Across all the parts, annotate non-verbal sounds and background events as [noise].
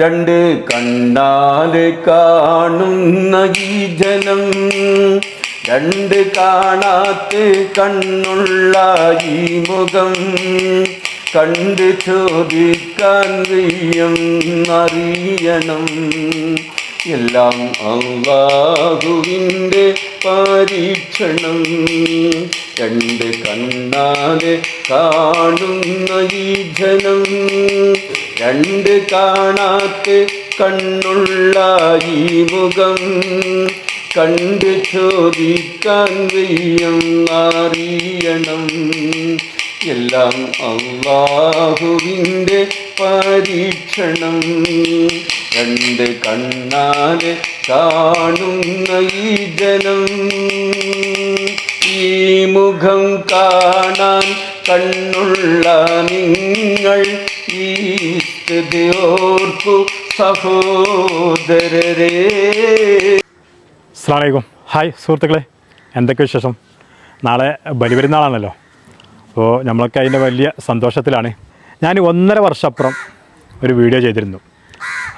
രണ്ട് കണ്ടാൽ കാണുന്ന ഈ ജനം രണ്ട് കാണാത്ത കണ്ണുള്ള ഈ മുഖം കണ്ട് ചോദിക്കാൻ വയ്യം അറിയണം. എല്ലാം അള്ളാഹുവിന്റെ പരീക്ഷണം. രണ്ട് കണ്ണാലെ കാണുന്ന ഈ ജനം രണ്ട് കാണാത്ത കണ്ണുള്ള ഈ മുഖം കണ്ട് ചോദിക്കാൻ വെയ്യം അറിയണം എല്ലാം അള്ളാഹുവിന്റെ പരീക്ഷണം. രണ്ട് കണ്ണാൽ കാണുന്ന ഈ ജനം ഈ മുഖം കാണാൻ കണ്ണുള്ള നിങ്ങൾ ഈ ഓർക്കു സഹോദരരേ. ഹായ് സുഹൃത്തുക്കളെ എന്തൊക്കെ വിശേഷം? നാളെ ബലിപെരുന്നാളാണല്ലോ. അപ്പോൾ നമ്മളൊക്കെ അതിന്റെ വലിയ സന്തോഷത്തിലാണ്. ഞാൻ ഒന്നര വർഷം അപ്പുറം ഒരു വീഡിയോ ചെയ്തിരുന്നു.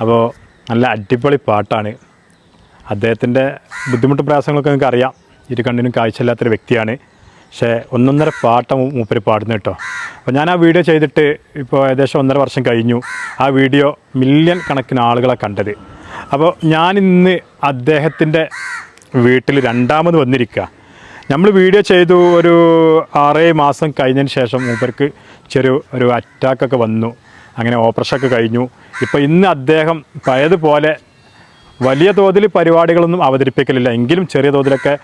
അപ്പോൾ നല്ല അടിപൊളി പാട്ടാണ്. അദ്ദേഹത്തിന്റെ ബുദ്ധിമുട്ട് പ്രയാസങ്ങളൊക്കെ നിങ്ങൾക്ക് അറിയാം. ഇരു കണ്ണിനും കാഴ്ചയില്ലാത്തൊരു വ്യക്തിയാണ്. പക്ഷേ ഒന്നൊന്നര പാട്ട മൂപ്പര് പാടുന്നു കേട്ടോ. അപ്പോൾ ഞാൻ ആ വീഡിയോ ചെയ്തിട്ട് ഇപ്പോൾ ഏകദേശം ഒന്നര വർഷം കഴിഞ്ഞു. ആ വീഡിയോ മില്യൺ കണക്കിന് ആളുകളെ കണ്ടത്. അപ്പോൾ ഞാൻ ഇന്ന് അദ്ദേഹത്തിന്റെ വീട്ടിൽ രണ്ടാമത് വന്നിരിക്കുക നമ്മൾ വീഡിയോ ചെയ്തു ഒരു ആറേഴ് മാസം കഴിഞ്ഞതിന് ശേഷം മൂപ്പർക്ക് ചെറിയ ഒരു അറ്റാക്കൊക്കെ വന്നു. അങ്ങനെ ഓപ്പറേഷനൊക്കെ കഴിഞ്ഞു. ഇപ്പോൾ ഇന്ന് അദ്ദേഹം പഴയതുപോലെ വലിയ തോതിൽ പരിപാടികളൊന്നും അവതരിപ്പിക്കലില്ല. എങ്കിലും ചെറിയ തോതിലൊക്കെ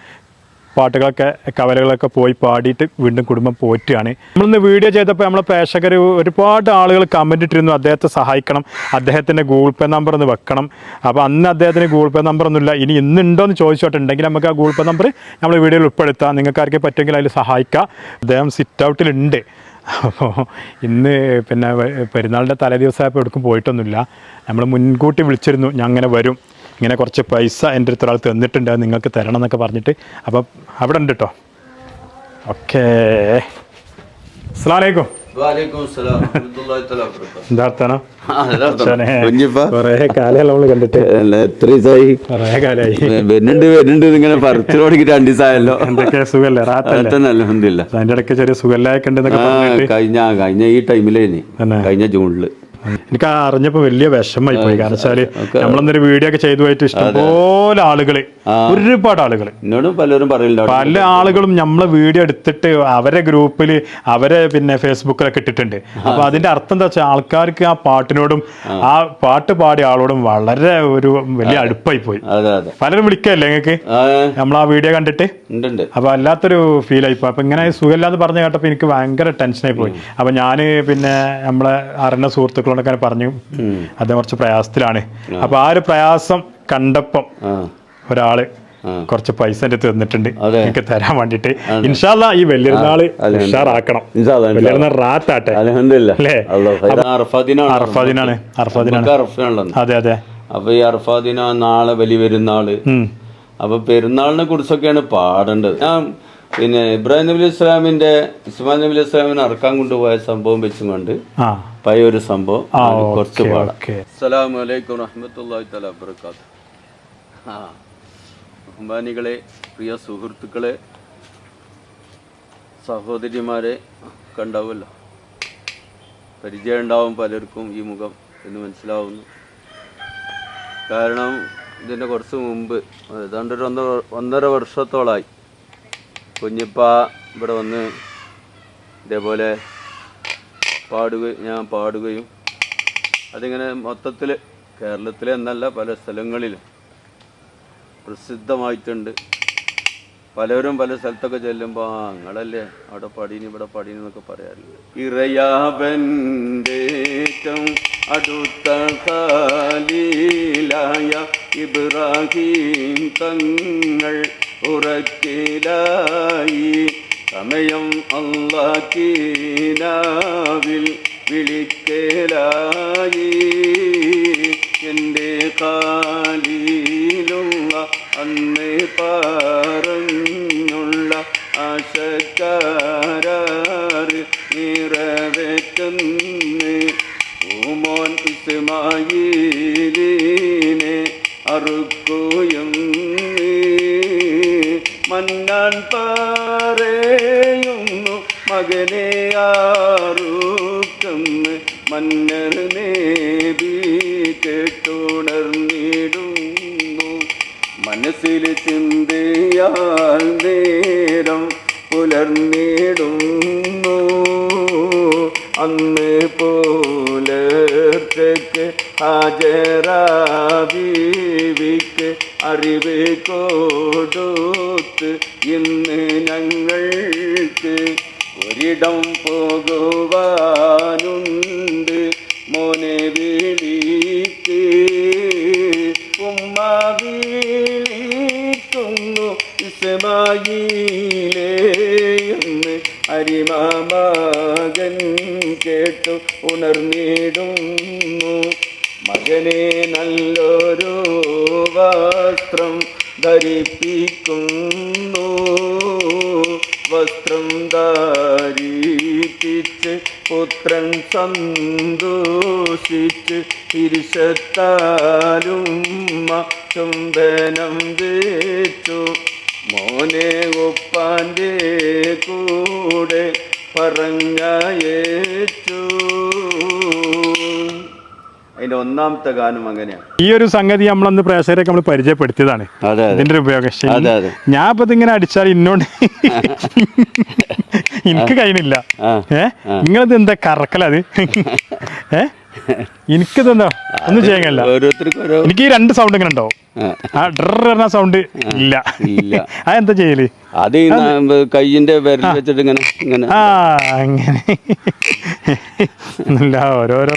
പാട്ടുകളൊക്കെ കവലകളൊക്കെ പോയി പാടിയിട്ട് വീണ്ടും കുടുംബം പോറ്റുകയാണ്. നമ്മളിന്ന് വീഡിയോ ചെയ്തപ്പോൾ നമ്മളെ പ്രേക്ഷകർ ഒരുപാട് ആളുകൾ കമന്റ് ഇട്ടിരുന്നു അദ്ദേഹത്തെ സഹായിക്കണം അദ്ദേഹത്തിന്റെ ഗൂഗിൾ പേ നമ്പർ ഒന്ന് വെക്കണം. അപ്പോൾ അന്ന് അദ്ദേഹത്തിന് ഗൂഗിൾ പേ നമ്പർ ഒന്നുമില്ല. ഇനി ഇന്നുണ്ടോ എന്ന് ചോദിച്ചോട്ടെണ്ടെങ്കിൽ നമുക്ക് ആ ഗൂഗിൾ പേ നമ്പർ നമ്മൾ വീഡിയോയിൽ ഉൾപ്പെടുത്താം. നിങ്ങൾക്ക് ആർക്കും പറ്റുമെങ്കിൽ അതിൽ സഹായിക്കാം. അദ്ദേഹം സിറ്റ് ഔട്ടിലുണ്ട് അപ്പോൾ ഇന്ന് പിന്നെ പെരുന്നാളിന്റെ തലേദിവസമായപ്പോൾ എടുക്കും പോയിട്ടൊന്നുമില്ല. നമ്മൾ മുൻകൂട്ടി വിളിച്ചിരുന്നു ഞാൻ അങ്ങനെ വരും. ഇങ്ങനെ കുറച്ച് പൈസ എന്റെ അടുത്ത് ഒരാൾ തന്നിട്ടുണ്ട് നിങ്ങൾക്ക് തരണം എന്നൊക്കെ പറഞ്ഞിട്ട്. അപ്പം അവിടെ ഉണ്ട് കേട്ടോ ഓക്കേ. അസ്സലാമലൈക്കും. കഴിഞ്ഞ കഴിഞ്ഞ ഈ ടൈമിലേനി. കഴിഞ്ഞ ജൂണിൽ. എനിക്ക് ആ അറിഞ്ഞപ്പോ വലിയ വിഷമമായി പോയി. കാരണം വെച്ചാൽ നമ്മളെന്തൊരു വീഡിയോ ഒക്കെ ചെയ്തു പോയിട്ട് ഇഷ്ടംപോലെ ആളുകൾ ഒരുപാട് ആളുകൾ എന്നോടും പലരും പല ആളുകളും നമ്മളെ വീഡിയോ എടുത്തിട്ട് അവരെ ഗ്രൂപ്പിൽ അവരെ പിന്നെ ഫേസ്ബുക്കിലൊക്കെ ഇട്ടിട്ടുണ്ട്. അപ്പൊ അതിന്റെ അർത്ഥം എന്താ വെച്ചാൽ ആൾക്കാർക്ക് ആ പാട്ടിനോടും ആ. പാട്ട് പാടിയ ആളോടും വളരെ ഒരു വലിയ അടുപ്പായി പോയി. പലരും വിളിക്കല്ലേ നിങ്ങൾക്ക് നമ്മളാ നമ്മൾ ആ വീഡിയോ കണ്ടിട്ട് അപ്പൊ അല്ലാത്തൊരു ഫീൽ ആയിപ്പോ അപ്പൊ ഇങ്ങനെ സുഖമില്ലാന്ന് പറഞ്ഞു കേട്ടപ്പോ എനിക്ക് ഭയങ്കര ടെൻഷനായി പോയി. അപ്പൊ ഞാൻ പിന്നെ നമ്മളെ അറിഞ്ഞ സുഹൃത്തുക്കളോടൊക്കെ അങ്ങനെ പറഞ്ഞു. അദ്ദേഹം കുറച്ച് പ്രയാസത്തിലാണ്. അപ്പൊ ആ ഒരു പ്രയാസം കണ്ടപ്പം ഒരാൾ കുറച്ച് പൈസ എന്റെ തന്നിട്ടുണ്ട്. എനിക്ക് തരാൻ വേണ്ടിട്ട് ഇൻഷാല്ല ഈ വെല്ലിരുന്നാൾ ഉഷാറാക്കണം. വലിയൊരുന്നാൾ റാത്താട്ടെ? അർഫാദിനാണ്. അർഫാദിനാണ് അതെ അതെ. അപ്പൊ ഈ അർഫാദിന നാളെ വലിയ പെരുന്നാൾ. അപ്പൊ പെരുന്നാളിനെ കുറിച്ചൊക്കെയാണ് പാടേണ്ടത്. ഞാൻ പിന്നെ ഇബ്രാഹിം നബി ഇസ്ലാമിന്റെ ഇസ്മാൻ നബി ഇസ്ലാമിന് അറക്കാൻ കൊണ്ടുപോയ സംഭവം വെച്ചും കൊണ്ട് പഴയ ഒരു സംഭവം കുറച്ച് പാടാം. ഓക്കെ. അസ്സലാമു അലൈക്കും റഹ്മത്തുള്ളാഹി തആല വബറകാത്ത് ബഹുമാനികളെ പ്രിയ സുഹൃത്തുക്കളെ സഹോദരിമാരെ കണ്ടാവുമല്ലോ. പരിചയം ഉണ്ടാവും പലർക്കും ഈ മുഖം എന്ന് മനസ്സിലാവുന്നു. കാരണം ഇതിന്റെ കുറച്ച് മുമ്പ് ഏതാണ്ട് ഒരു ഒന്നര ഒന്നര വർഷത്തോളമായി കുഞ്ഞിപ്പ ഇവിടെ വന്ന് ഇതേപോലെ പാടുക ഞാൻ പാടുകയും അതിങ്ങനെ മൊത്തത്തിൽ കേരളത്തിലെ എന്നല്ല പല സ്ഥലങ്ങളിലും പ്രസിദ്ധമായിട്ടുണ്ട്. പലരും പല സ്ഥലത്തൊക്കെ ചെല്ലുമ്പോൾ ആ നിങ്ങളല്ലേ? അവിടെ പടീനി ഇവിടെ പടീനി എന്നൊക്കെ പറയാറില്ല. ഇറയാവന്റെ അടുത്ത കാലീലായ ഇബ്രാഹിം തങ്ങൾ ഉറക്കിലായി. സമയം അള്ളാക്കീനാവിൽ വിളിക്കലായി. എന്റെ കാലിലുള്ള അന്ന് പറഞ്ഞുള്ള ആശക്കാരാറ് നിറവേറ്റുന്ന്. ഉമോൻ ഇസ്മായിൽ അറുക്കുകയും മന്നാൻ പറയുന്നു. മകനെ ആറൂക്കം മന്നർ നേബി കേട്ടുണർന്നിടുന്നു മനസ്സിൽ ചിന്തയാൽ നേരം പുലർന്നിടുന്നു. അന്ന് പോലർക്ക് ഹാജരാബീവിക്ക് അറിവ് കൊടുത്ത് ഇന്ന് ഞങ്ങൾക്ക് ഒരിടം പോകുവാനുണ്ട് സന്തോഷിച്ച് ഇരുശത്താലും ചുംബനം വെച്ചു. മോനെ ഉപ്പാന്റെ കൂടെ പറഞ്ഞയച്ചു. അതിന്റെ ഒന്നാമത്തെ ഗാനം അങ്ങനെയാണ്. ഈ ഒരു സംഗതി നമ്മളന്ന് പ്രേക്ഷകരൊക്കെ നമ്മൾ പരിചയപ്പെടുത്തിയതാണ്. ഇതിന്റെ ഉപയോഗം. ഞാൻ ഇപ്പൊ ഇതിങ്ങനെ അടിച്ചാൽ ഇന്നോണ്ട് [laughs] എനിക്ക് കഴിയണില്ല ഏഹ് ഏ? നിങ്ങളിത് എന്താ കറക്കലത് ഏ? എനിക്കിതെന്താ? ഒന്നും ചെയ്യാൻ കഴിയില്ല എനിക്ക് ഈ രണ്ട് സൗണ്ട് ഇങ്ങനെ ഉണ്ടാവും. ആ, എന്ന സൗണ്ട് ഇല്ല. ആ എന്താ [laughs] ചെയ്യൽ? അത് ഈ കയ്യിന്റെ വിരൽ വെച്ചിട്ട് ഇങ്ങനെ ഇങ്ങനെ ആ അങ്ങനെ. [laughs] ഇല്ല ഓരോരോ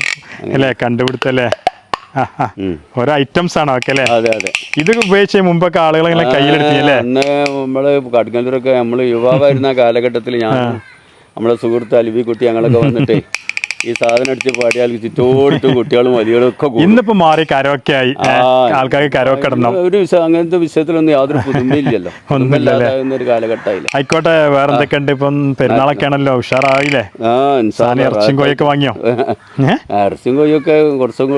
അല്ലേ കണ്ടുപിടുത്തല്ലേ. ഓരോ ഐറ്റംസ് ആണ് ഒക്കെ അല്ലേ? അതെ അതെ. ഇത് ഉപയോഗിച്ച് മുമ്പൊക്കെ ആളുകൾ ഇങ്ങനെ കയ്യിലെടുത്തില്ലേ അന്ന് നമ്മൾ കടുക്കല്ലൂരൊക്കെ നമ്മൾ യുവാവായിരുന്ന കാലഘട്ടത്തിൽ ഞാൻ നമ്മളെ സുഹൃത്ത് അലിബിക്കുട്ടി ഞങ്ങളൊക്കെ വന്നിട്ട് [laughs] ഈ സാധനം അടിച്ച് പാടിയാൽ ചുറ്റോടിട്ട് കുട്ടികളും വലിയകളും ഒക്കെ. ഇന്നിപ്പോ മാറി കരോക്കെ ആയി. ആൾക്കാർ ആൾക്കാർക്ക് കരോക്കെ ഇടണം. ഒരു അങ്ങനത്തെ വിഷയത്തിലൊന്നും യാതൊരു പുതുമയില്ലല്ലോ. [laughs] ഒന്നുമില്ലല്ലേ? പുതുമയില്ലാതാകുന്ന ഒരു കാലഘട്ടമായില്ല? ആയിക്കോട്ടെ വേറെ എന്തൊക്കെ ഉണ്ട് ഇപ്പം പെരുന്നാളൊക്കെ ആണല്ലോ ഉഷാറായില്ലേ. ഇറച്ചിയും കോയൊക്കെ വാങ്ങിയോ? [laughs] ഇറച്ചിയും കോഴിയൊക്കെ കുറച്ചും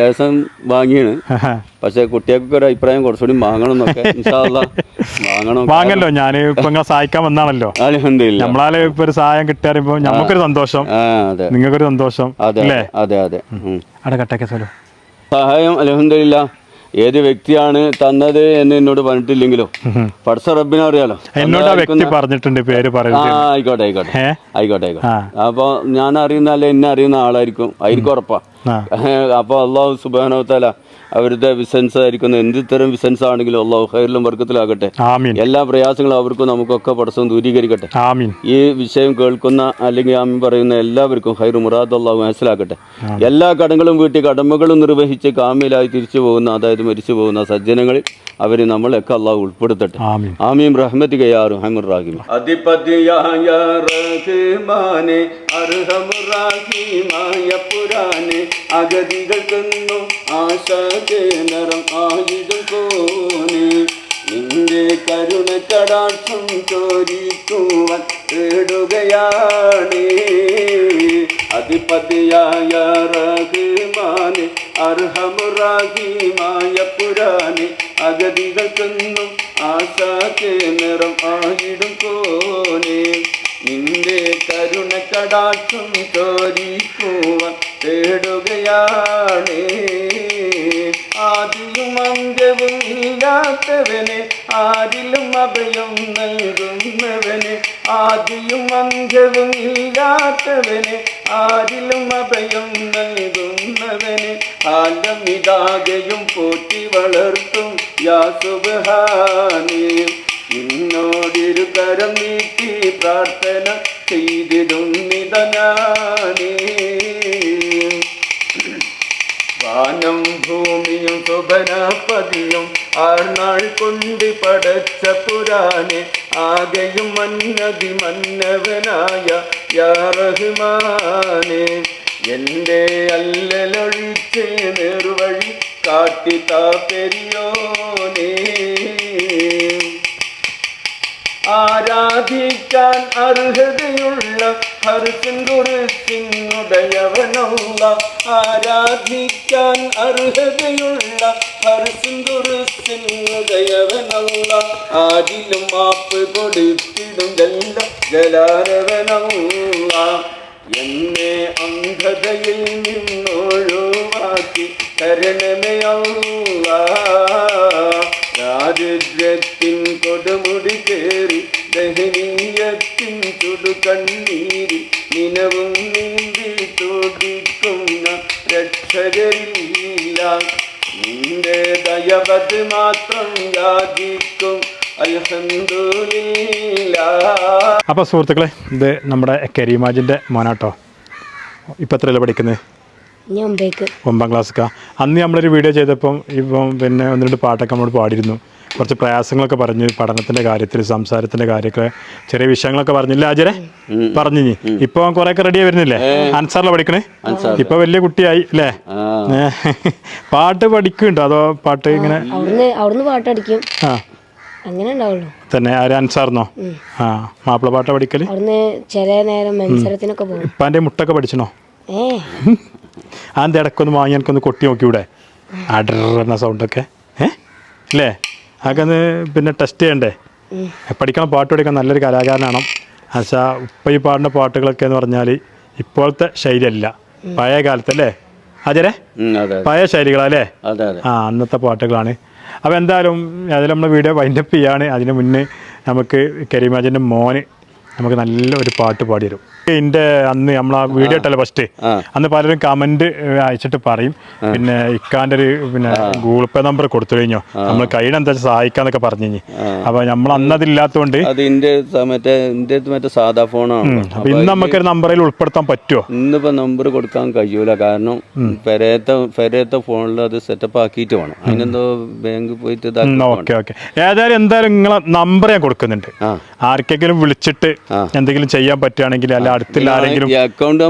ലേശം വാങ്ങിയാണ്. പക്ഷെ കുട്ടികൾക്കൊക്കെ ഒരു അഭിപ്രായം കുറച്ചുകൂടി വാങ്ങണം എന്നൊക്കെ. വാങ്ങണം വാങ്ങല്ലോ [laughs] ഞാൻ ഇപ്പൊ നിങ്ങളെ സഹായിക്കാൻ വന്നാണല്ലോ. നമ്മളാൽ ഇപ്പൊ ഒരു സഹായം കിട്ടിയറിയുമ്പോ നമുക്കൊരു സന്തോഷം. നിങ്ങൾക്കൊരു സന്തോഷം അതെ അതെ അതെ. അവിടെ കട്ടൊക്കെ സ്ഥലം സഹായം അലഹമില്ല ഏത് വ്യക്തിയാണ് തന്നത് എന്ന് എന്നോട് പറഞ്ഞിട്ടില്ലെങ്കിലോ? പഠിച്ച റബ്ബിനെ അറിയാലോ? എന്നോട് ആ വ്യക്തി പറഞ്ഞിട്ടുണ്ട് പേര് ആയിക്കോട്ടെ ആയിക്കോട്ടെ. ആയിക്കോട്ടെ ആയിക്കോട്ടെ. അപ്പൊ ഞാൻ അറിയുന്ന അല്ലെ എന്നെ അറിയുന്ന ആളായിരിക്കും. ആയിരിക്കും ഉറപ്പാ. [laughs] അപ്പൊ അള്ളാഹു സുബാനോത്തല അവരുടെ ബിസിനസ് ആയിരിക്കുന്ന എന്ത് തരം ബിസിനസ് ആണെങ്കിലും അള്ളാഹു ഹൈറിലും വർക്കത്തിലാകട്ടെ ആമീൻ. എല്ലാ പ്രയാസങ്ങളും അവർക്കും നമുക്കൊക്കെ പടസ്സം ദൂരീകരിക്കട്ടെ. ആമീൻ. ഈ വിഷയം കേൾക്കുന്ന അല്ലെങ്കിൽ ആമീൻ പറയുന്ന എല്ലാവർക്കും ഹൈർ മുറാദ് അള്ളാഹു മനസ്സിലാക്കട്ടെ എല്ലാ കടങ്ങളും വീട്ടി കടമകളും നിർവഹിച്ച് കാമിലായി തിരിച്ചു പോകുന്ന അതായത് മരിച്ചു പോകുന്ന സജ്ജനങ്ങളിൽ അവർ നമ്മളൊക്കെ അള്ളാഹു ഉൾപ്പെടുത്തട്ടെ. ആമീൻ. റഹ്മത്ത് കയ്യാറു ഹമുർ റാഹിം. അധിപതിയായ റഹ്മാനെ അർഹമുറാഹിമായ പുരാനെ അഗതികൾക്കെന്നും ആശ ആയുധം ആയിരം നിന്റെ കരുണ കടാക്ഷം ചോരിക്കുവാൻ തേടുകയാണ് അധിപതിയായ റഹ്മാനെ അർഹമുറാഹിമായ പുരാനെ അഗതികൾക്കെന്നും ആശാ കേന്ദ്രം ആയിടും കോനെ നിന്റെ കരുണ കടാക്ഷം ചോരിക്കുവാൻ തേടുകയാണ് ഇല്ലാത്തവനെ ആരിലും അഭയം നൽകുന്നവന് ആദിയും അന്ത്യവും ഇല്ലാത്തവന് ആരിലും അഭയം നൽകുന്നവന്. കാലം ഇതാകെയും പോറ്റി വളർത്തും യാസുബാനി നിന്നോടിരു കരം നീട്ടി പ്രാർത്ഥന ചെയ്തിടുന്നിത നിതനാനി. ഭൂമിയും സുബനപതിയും ആർനാൾ കൊണ്ട് പടച്ച പുരാനെ ആകെയും മന്നതി മന്നവനായ യാ റഹ്മാനെ. എന്റെ അല്ലലൊഴിച്ച് നേർവഴി കാട്ടിത്താ പെരിയോനേ. ആരാധിക്കാൻ അർഹതയുള്ള ഹർസിൻകുറിസിനുടയവനല്ല ആരാധിക്കാൻ അർഹതയുള്ള ഹർസിൻകുറിസിനുടയവനല്ല ആരിലും മാപ്പ് കൊടുത്തിടുന്നല്ല ജലാരവനുള്ള എന്നെ അന്ധതയിൽ നിന്നൊഴിവാക്കി കരണമയുള്ള ദാരിദ്ര്യത്തിൻ കൊടുമുടി കയറി കേറി ദഹനീയത്തിൻ ചുടുകണ്ണീരി നിനവും നീന്തി തുടിക്കുന്ന രക്ഷകരില്ല. നിന്റെ ദയവത് മാത്രം യാചിക്കും. അൽഹംദുലില്ലാ. അപ്പോൾ സുഹൃത്തുക്കളെ ഇത് നമ്മുടെ കരീമാജിന്റെ മോനാട്ടോ. ഇപ്പം എത്രയല്ല പഠിക്കുന്നത് ഒമ്പതാം ക്ലാസ്സൊക്കെ അന്ന് നമ്മളൊരു വീഡിയോ ചെയ്തപ്പം ഇപ്പം പിന്നെ ഒന്ന് രണ്ട് പാട്ടൊക്കെ നമ്മൾ പാടിയിരുന്നു. കുറച്ച് പ്രയാസങ്ങളൊക്കെ പറഞ്ഞു പഠനത്തിന്റെ കാര്യത്തിൽ സംസാരത്തിന്റെ കാര്യമൊക്കെ. ചെറിയ വിഷയങ്ങളൊക്കെ പറഞ്ഞില്ല ആചരെ? പറഞ്ഞു ഇപ്പൊ ഇപ്പോൾ കുറേയൊക്കെ റെഡിയായി വരുന്നില്ലേ? അൻസാറിലെ പഠിക്കണേ? ഇപ്പോൾ വലിയ കുട്ടിയായി അല്ലേ ആ. പാട്ട് പഠിക്കുന്നുണ്ടോ അതോ പാട്ട് ഇങ്ങനെ? അവിടുന്ന് ആ. അങ്ങനെ തന്നെ ആര്? അൻസാറിനോ ആ മാപ്പിള പാട്ട് പഠിക്കൽ? അവിടുന്ന് ചില നേരം മത്സരത്തിനൊക്കെ പോകും. ഇപ്പാന്റെ മുട്ടൊക്കെ പഠിച്ചണോ? ഏ. അതിന്റെ ഇടക്കൊന്ന് വാങ്ങി എനിക്കൊന്ന് കൊട്ടി നോക്കിയൂടെ അടർ എന്ന സൗണ്ടൊക്കെ ഏ? അല്ലേ അതൊക്കെ ഒന്ന് പിന്നെ ടെസ്റ്റ് ചെയ്യണ്ടേ? പഠിക്കണം പാട്ട് പഠിക്കാൻ നല്ലൊരു കലാകാരനാണ്. അച്ഛാ ഇപ്പം ഈ പാടുന്ന പാട്ടുകളൊക്കെ എന്ന് പറഞ്ഞാൽ ഇപ്പോഴത്തെ ശൈലിയല്ല. പഴയ കാലത്തല്ലേ? അജരെ അതെ പഴയ ശൈലികളല്ലേ? ആ അന്നത്തെ പാട്ടുകളാണ്. അപ്പോൾ എന്തായാലും അതിൽ നമ്മൾ വീഡിയോ വൈൻഡപ്പ് ചെയ്യാണ്. അതിന് മുന്നേ നമുക്ക് കരീമാജന്റെ മോന് നമുക്ക് നല്ല ഒരു പാട്ട് പാടി തരും എന്റെ അന്ന് നമ്മൾ ആ വീഡിയോ ഇട്ടല്ലോ ഫസ്റ്റ്. അന്ന് പലരും കമന്റ് അയച്ചിട്ട് പറയും. പിന്നെ ഇക്കാന്റെ ഒരു പിന്നെ ഗൂഗിൾ പേ നമ്പർ കൊടുത്തു കഴിഞ്ഞോ. നമ്മൾ കയ്യിൽ എന്താ സഹായിക്കാന്നൊക്കെ പറഞ്ഞു കഴിഞ്ഞു അപ്പോൾ നമ്മൾ അന്ന് അതില്ലാത്തതുകൊണ്ട് സാധാ ഫോണാണ് ഇന്ന് നമുക്കൊരു നമ്പറിൽ ഉൾപ്പെടുത്താൻ പറ്റുമോ ഇന്നിപ്പോ നമ്പർ കൊടുക്കാൻ കഴിയൂല. കാരണം പെരേത്തെ പെരേത്തെ ഫോണിൽ അത് സെറ്റപ്പ് ആക്കിയിട്ട് വേണം. അതിനെന്തോ ബാങ്ക് പോയിട്ട് ഓക്കെ ഓക്കെ. ഏതായാലും എന്തായാലും നിങ്ങളെ നമ്പർ ഞാൻ കൊടുക്കുന്നുണ്ട്. ആർക്കെങ്കിലും വിളിച്ചിട്ട് എന്തെങ്കിലും ചെയ്യാൻ പറ്റുകയാണെങ്കിൽ അല്ല അടുത്തുള്ള ആരെങ്കിലും അക്കൗണ്ട് ആ,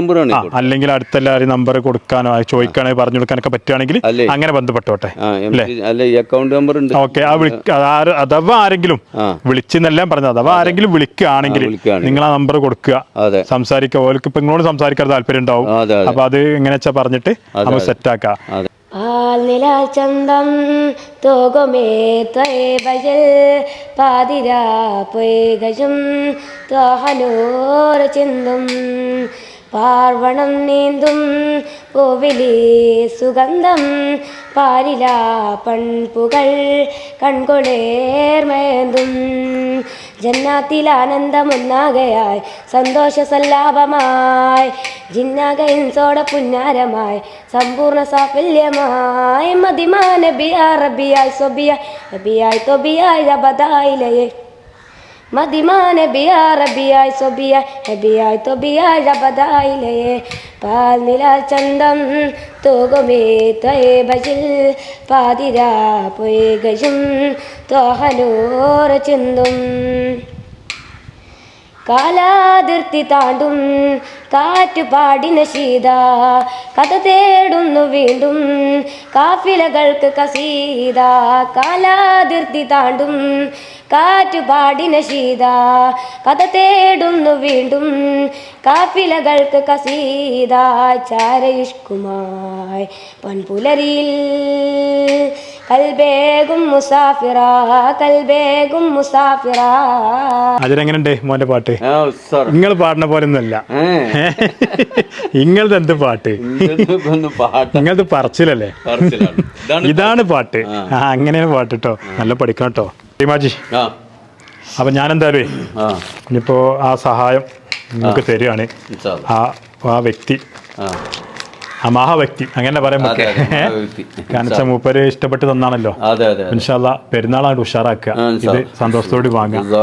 അല്ലെങ്കിൽ അടുത്തുള്ള ആരും നമ്പർ കൊടുക്കാനോ ചോദിക്കാനോ പറഞ്ഞു കൊടുക്കാനൊക്കെ പറ്റുകയാണെങ്കിൽ അങ്ങനെ ബന്ധപ്പെട്ടോട്ടെ അല്ലേ? അക്കൗണ്ട് നമ്പർ ഉണ്ട്. ഓക്കെ ആ അഥവാ ആരെങ്കിലും. വിളിച്ചെന്നെല്ലാം പറഞ്ഞത് അഥവാ ആരെങ്കിലും വിളിക്കുകയാണെങ്കിൽ നിങ്ങൾ ആ നമ്പർ കൊടുക്കുക. സംസാരിക്കുക ഓർക്ക് ഇപ്പൊ നിങ്ങളോട് സംസാരിക്കാൻ താല്പര്യം ഉണ്ടാവും. അപ്പൊ അത് എങ്ങനെ വെച്ചാൽ പറഞ്ഞിട്ട് നമ്മൾ സെറ്റ് ആക്കാം തോകമേ ത്വയബജൽ പാതിരാ പൊയ്കജും ത്വഹനൂർ ചിന്തും പാർവണം നീന്തും കോവിലെ സുഗന്ധം പാലില പൺപുകൾ കൺകൊളേർമേന്തും ജന്നാത്തിൽ ആനന്ദമൊന്നാകയായി സന്തോഷ സല്ലാപമായി ജിന്നാകയിൻസോട പുന്നാരമായി സമ്പൂർണ സാഫല്യമായി. മതിമാനബിയാ റബിയായി സൊബിയായി റബിയായി തൊബിയായി രബദായിലയെ മതിമാന ബിയാ റബിയായ് സൊബിയായ് റബിയായി തൊബിയായ് രബദായിലയെ പാൽ നില ചന്തം തോകുമേ ത്വയെ ഭജിൽ പാതിരാ പൊയ്കയും ത്വഹനോർ ചിന്തും. കാലാതിർത്തി താണ്ടും കാറ്റുപാടിന ശീത. കഥ തേടുന്നു വീണ്ടും കാഫിലകൾക്ക് കസീത. കാലാതിർത്തി താണ്ടും കാറ്റുപാടിന ശീത. കഥ തേടുന്നു വീണ്ടും കാഫിലകൾക്ക് കസീത. ചാരയുഷ്കുമായി പൺപുലരിയിൽ കൽബേഗും മുസാഫിറ. കൽബേഗും മുസാഫിറ. അതിലെങ്ങനെയുണ്ട് മോന്റെ പാട്ട്. നിങ്ങൾ പാടുന്ന പോലെ ഒന്നുമല്ല നിങ്ങളത് എന്ത് പാട്ട്? ഇങ്ങനത്തെ പറച്ചിലല്ലേ. ഇതാണ് പാട്ട്. ആ. അങ്ങനെയാണ് പാട്ട് കേട്ടോ നല്ല പഠിക്കണം കേട്ടോ ഹിമാജി ആ. അപ്പൊ ആ. ഇനിയിപ്പോ ആ സഹായം നിങ്ങൾക്ക് തരികയാണ് അല്ലാ. ആ ആ വ്യക്തി. ആ. മഹാവ്യക്തി. അങ്ങനെ പറയാൻ പറ്റേ. കാരണം മൂപ്പര് ഇഷ്ടപ്പെട്ട് തന്നാണല്ലോ. ഇൻഷാല്ല പെരുന്നാളായിട്ട് ഉഷാറാക്കുക. ഇത്. സന്തോഷത്തോടെ വാങ്ങാം.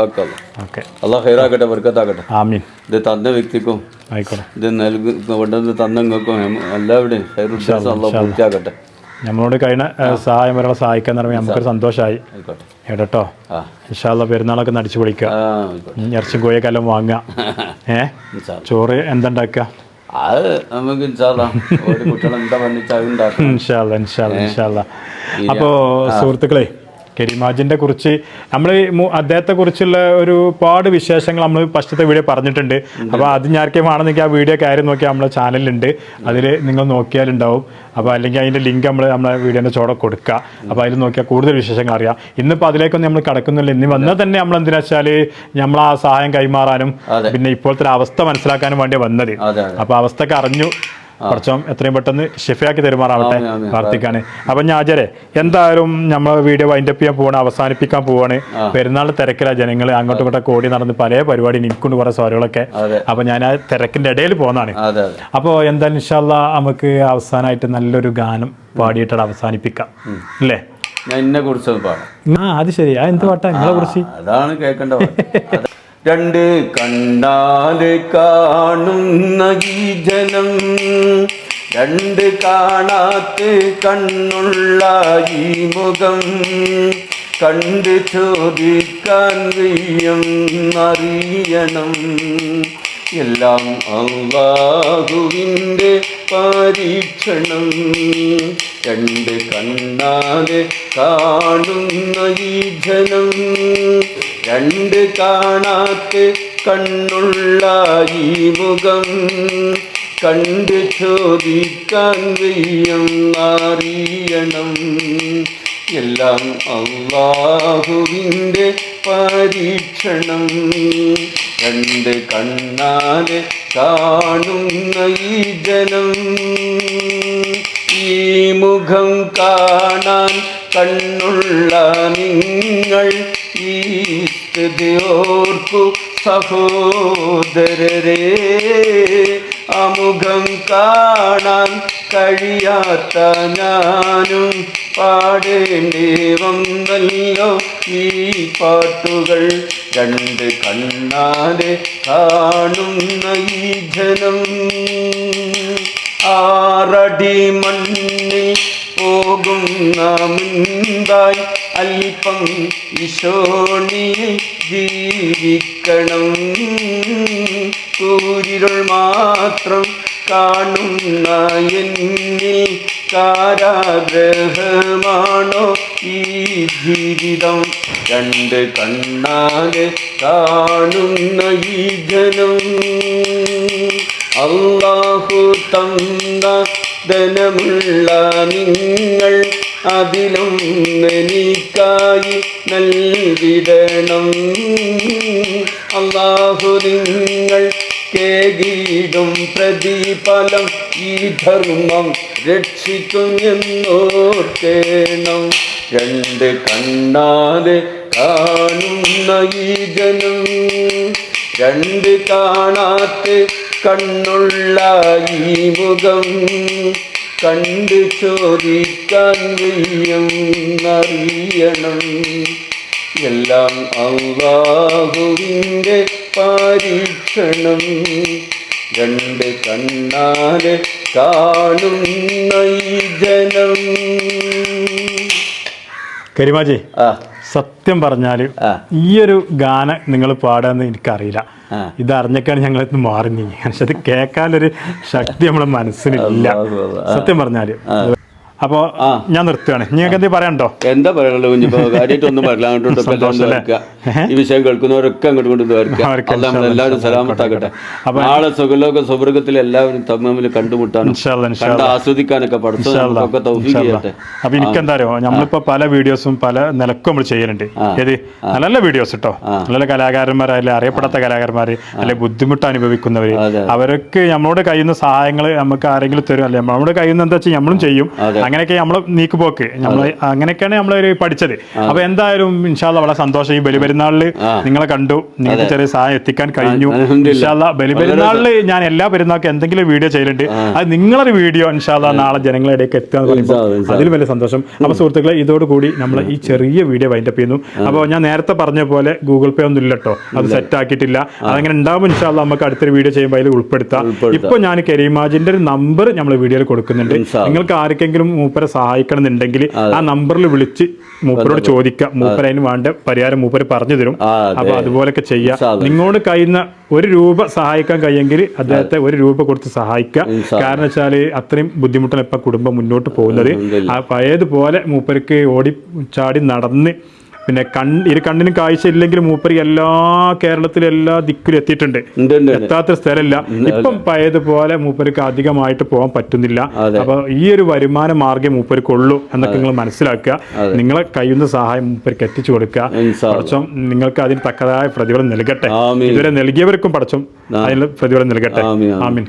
ഓക്കെ. അള്ളാഹ് ഹൈറാക്കട്ടെ ആമീൻ. ഇത് തന്ന വ്യക്തിക്കും ആയിക്കോട്ടെ. ഇത് നൽകി കൊണ്ടുവന്ന് തന്നങ്ങൾക്കും എല്ലാവരുടെയും പൂർത്തിയാക്കട്ടെ. നമ്മളോട് കഴിഞ്ഞ സഹായം വരെ സഹായിക്കാൻ പറയുമ്പോൾ നമുക്കൊരു സന്തോഷമായി കേട്ടോ ഇഷാള്ള ഇൻഷാല്ല പെരുന്നാളൊക്കെ നടിച്ചു പൊളിക്കുക. ഇറച്ചി കോഴിയൊക്കെ എല്ലാം വാങ്ങുക. [laughs] ഏ. ചോറ് എന്തുണ്ടാക്കുക? അത് നമുക്ക് അപ്പോൾ സുഹൃത്തുക്കളെ കരീമാജിന്റെ കുറിച്ച് നമ്മൾ അദ്ദേഹത്തെ കുറിച്ചുള്ള ഒരുപാട് വിശേഷങ്ങൾ നമ്മൾ ഫസ്റ്റത്തെ വീഡിയോ പറഞ്ഞിട്ടുണ്ട്. അപ്പോൾ അത് ആണെന്നെങ്കിൽ ആ വീഡിയോ കയറി നോക്കിയാൽ നമ്മളെ ചാനലിലുണ്ട്. അതിൽ നിങ്ങൾ നോക്കിയാലുണ്ടാവും. അപ്പോൾ അല്ലെങ്കിൽ അതിന്റെ ലിങ്ക് നമ്മൾ നമ്മളെ വീഡിയോന്റെ ചോടെ കൊടുക്കുക അപ്പോൾ അതിൽ നോക്കിയാൽ കൂടുതൽ വിശേഷങ്ങൾ അറിയാം. ഇന്നിപ്പോൾ അതിലേക്കൊന്നും നമ്മൾ കടക്കുന്നില്ല. ഇന്ന് വന്നാൽ തന്നെ നമ്മൾ എന്തിനാ വെച്ചാൽ നമ്മൾ ആ സഹായം കൈമാറാനും പിന്നെ ഇപ്പോഴത്തെ അവസ്ഥ മനസ്സിലാക്കാനും വേണ്ടി വന്നത്. അപ്പോൾ അവസ്ഥയൊക്കെ അറിഞ്ഞു. കുറച്ചും എത്രയും പെട്ടെന്ന് ഷെഫിയാക്കി തെരുമാറാവട്ടെ കാർത്തിക്കാണ് അപ്പൊ പ്രാർത്ഥിക്കാണ് അപ്പം ഞാൻ ആചാരെ എന്തായാലും നമ്മൾ വീഡിയോ വൈൻഡപ്പ് ചെയ്യാൻ പോവാണ് അവസാനിപ്പിക്കാൻ പോവാണ്. പെരുന്നാൾ തിരക്കില ജനങ്ങൾ അങ്ങോട്ടും ഇങ്ങോട്ടൊക്കെ ഓടി നടന്ന് പല പരിപാടി എനിക്കൊണ്ട് കുറേ സോറുകളൊക്കെ അപ്പൊ ഞാൻ ആ തിരക്കിന്റെ ഇടയിൽ പോകുന്നതാണ്. അപ്പോൾ എന്തായാലും ഇൻഷാല്ല നമുക്ക് അവസാനമായിട്ട് നല്ലൊരു ഗാനം പാടിയിട്ട് അവസാനിപ്പിക്കാം. അല്ലേ? ഞാൻ എന്നെ കുറിച്ചൊന്ന് പാടാം. ആ അത് ശരി. ആ എന്ത് പാട്ടാ? നിങ്ങളെ കുറിച്ച്? അതാണ് കേൾക്കേണ്ട. [laughs] രണ്ട് കണ്ടാൽ കാണുന്ന ഈ ജനം രണ്ട് കാണാത്ത കണ്ണുള്ള ഈ മുഖം കണ്ട് ചോദിക്കാൻ വയ്യം അറിയണം. എല്ലാം അള്ളാഹുവിന്റെ പരീക്ഷണം. രണ്ട് കണ്ണാലെ കാണുന്ന ഈ ജനം രണ്ട് കാണാത്ത് കണ്ണുള്ള ഈ മുഖം കണ്ട് ചോദിക്കാൻ വയ്യം അറിയണം. എല്ലാം അള്ളാഹുവിന്റെ പരീക്ഷണം. രണ്ട് കണ്ണാലെ കാണുന്ന ഈ ജനം ഈ മുഖം കാണാൻ കണ്ണുള്ള നിങ്ങൾ ഈ ഓർക്കു സഹോദരരെ അമുഖം കാണാൻ കഴിയാത്ത ഞാനും പാടേണ്ടി വന്നല്ലോ. ഈ പാട്ടുകൾ രണ്ട് കണ്ണാലെ കാണുന്ന ഈ ജനം. ആറടി മണ്ണിൽ പോകുന്ന മുൻപായി അല്പം ഈശോണിയിൽ ജീവിക്കണം. കൂരിരുൾ മാത്രം കാണുന്ന എന്നിൽ കാരാഗ്രഹമാണോ ഈ ജീവിതം? രണ്ട് കണ്ണാകെ കാണുന്ന ഈ ജനം. അള്ളാഹു തന്ന ധനമുള്ള നിങ്ങൾ അതിലും എനിക്കായി നൽകിടണം. അള്ളാഹു നിങ്ങൾ കേകീടും പ്രതിഫലം ഈ ധർമ്മം രക്ഷിക്കും എന്നോർക്കേണം രണ്ട് കണ്ണാതെ കാണുന്ന ഈ ജനം രണ്ട് കാണാത്ത കണ്ണുള്ള ഈ മുഖം കണ്ട് ചോദിക്കാൻ വയ്യം അറിയണം. എല്ലാം അള്ളാഹുവിന്റെ പരീക്ഷണം. രണ്ട് കണ്ണാലെ കാണുന്ന ഈ ജനം. കരിമാജി സത്യം പറഞ്ഞാൽ ഈ ഒരു ഗാനം നിങ്ങൾ പാടാന്ന് എനിക്കറിയില്ല. ഇത് അറിഞ്ഞൊക്കെയാണ് ഞങ്ങൾ ഇന്ന് മാറി നീങ്ങി പക്ഷെ അത് കേൾക്കാനൊരു ശക്തി നമ്മുടെ മനസ്സിനില്ല സത്യം പറഞ്ഞാൽ അപ്പോൾ ഞാൻ നിർത്തുകയാണ്. നിങ്ങൾക്ക് എന്തെങ്കിലും പറയണ്ടോ എന്താ പറയാനുള്ളത് കുഞ്ഞിപ്പോ? കാര്യമായിട്ടൊന്നും പറയില്ല അങ്ങോട്ടും ഈ വിഷയം കേൾക്കുന്നവരൊക്കെ അങ്ങോട്ട് കൊണ്ട് എല്ലാവരും അപ്പൊ- നാളെ സുഖലോക സുവർഗത്തിൽ എല്ലാവരും തമ്മിൽ കണ്ടുമുട്ടാനും കണ്ട്. ആസ്വദിക്കാനൊക്കെ ചെയ്യട്ടെ. അപ്പൊ എനിക്കെന്താ അറിയോ നമ്മളിപ്പോ പല വീഡിയോസും പല നിലക്കും നമ്മൾ ചെയ്യലുണ്ട്. ഏത്? നല്ല നല്ല വീഡിയോസ് കേട്ടോ നല്ല അല്ലെ അറിയപ്പെടാത്ത കലാകാരന്മാർ അല്ലെ ബുദ്ധിമുട്ട് അനുഭവിക്കുന്നവർ അവരൊക്കെ അവർക്ക് നമ്മളോട് കഴിയുന്ന സഹായങ്ങൾ നമുക്ക് ആരെങ്കിലും തരും. അല്ലെ നമ്മളോട് കഴിയുന്ന എന്താ വെച്ചാൽ നമ്മളും ചെയ്യും. അങ്ങനെയൊക്കെ നമ്മൾ നീക്കുപോക്ക്. നമ്മൾ അങ്ങനെയൊക്കെയാണ് നമ്മൾ പഠിച്ചത്. അപ്പൊ എന്തായാലും ഇൻഷാല്ല വളരെ സന്തോഷം. ഈ ബലിപെരുന്നാളിൽ നിങ്ങളെ കണ്ടു. നിങ്ങൾക്ക് ചെറിയ സഹായം എത്തിക്കാൻ കഴിഞ്ഞു. ഇൻഷാല്ല ബലിപെരുന്നാളിൽ ഞാൻ എല്ലാ പെരുന്നാൾക്കും എന്തെങ്കിലും വീഡിയോ ചെയ്യലുണ്ട്. അത് നിങ്ങളൊരു വീഡിയോ ഇൻഷാല്ല നാളെ ജനങ്ങളുടെ ഇടയ്ക്ക് എത്തുക എന്ന് പറയുമ്പോൾ അതിൽ വലിയ സന്തോഷം. അപ്പൊ സുഹൃത്തുക്കളെ ഇതോടുകൂടി നമ്മൾ ഈ ചെറിയ വീഡിയോ വൈൻഡപ്പ് ചെയ്യുന്നു. അപ്പോൾ ഞാൻ നേരത്തെ പറഞ്ഞ പോലെ ഗൂഗിൾ പേ ഒന്നും ഇല്ലട്ടോ. അത് സെറ്റ് ആക്കിയിട്ടില്ല. അതങ്ങനെ ഉണ്ടാവും ഇൻഷാല്ല നമുക്ക് അടുത്തൊരു വീഡിയോ ചെയ്യുമ്പോൾ അതിൽ ഉൾപ്പെടുത്താം. ഇപ്പൊ ഞാൻ കരീമാജിന്റെ ഒരു നമ്പർ നമ്മൾ വീഡിയോയിൽ കൊടുക്കുന്നുണ്ട്. നിങ്ങൾക്ക് ആർക്കെങ്കിലും മൂപ്പരെ സഹായിക്കണം എന്നുണ്ടെങ്കിൽ ആ നമ്പറിൽ വിളിച്ച് മൂപ്പരോട് ചോദിക്കാം. മൂപ്പര അതിന് വേണ്ട പരിഹാരം മൂപ്പര് പറഞ്ഞു തരും. അപ്പൊ അതുപോലൊക്കെ ചെയ്യാം. നിങ്ങളോട് കഴിയുന്ന ഒരു രൂപ സഹായിക്കാൻ കഴിയെങ്കിൽ അദ്ദേഹത്തെ ഒരു രൂപ കൊടുത്ത് സഹായിക്കുക. കാരണം വെച്ചാൽ അത്രയും ബുദ്ധിമുട്ടാണ് ഇപ്പൊ കുടുംബം മുന്നോട്ട് പോകുന്നത്. ആ പഴയതുപോലെ മൂപ്പർക്ക് ഓടി ചാടി നടന്ന് പിന്നെ കൺ ഇരു കണ്ണിനും കാഴ്ച ഇല്ലെങ്കിൽ മൂപ്പരി എല്ലാ കേരളത്തിലെ എല്ലാ ദിക്കിലും എത്തിയിട്ടുണ്ട്. എത്താത്ത സ്ഥലമില്ല. ഇപ്പം പഴയതുപോലെ മൂപ്പർക്ക് അധികമായിട്ട് പോകാൻ പറ്റുന്നില്ല. അപ്പൊ ഈ ഒരു വരുമാന മാർഗം മൂപ്പർക്കുള്ളൂ എന്നൊക്കെ നിങ്ങൾ മനസ്സിലാക്കുക. നിങ്ങളെ കഴിയുന്ന സഹായം മൂപ്പർക്ക് എത്തിച്ചു കൊടുക്കുക. പടച്ചം നിങ്ങൾക്ക് അതിന് തക്കതായ പ്രതിഫലം നൽകട്ടെ. ഇതുവരെ നൽകിയവർക്കും പടച്ചം അതിനുള്ള പ്രതിഫലം നൽകട്ടെ. ആമീൻ.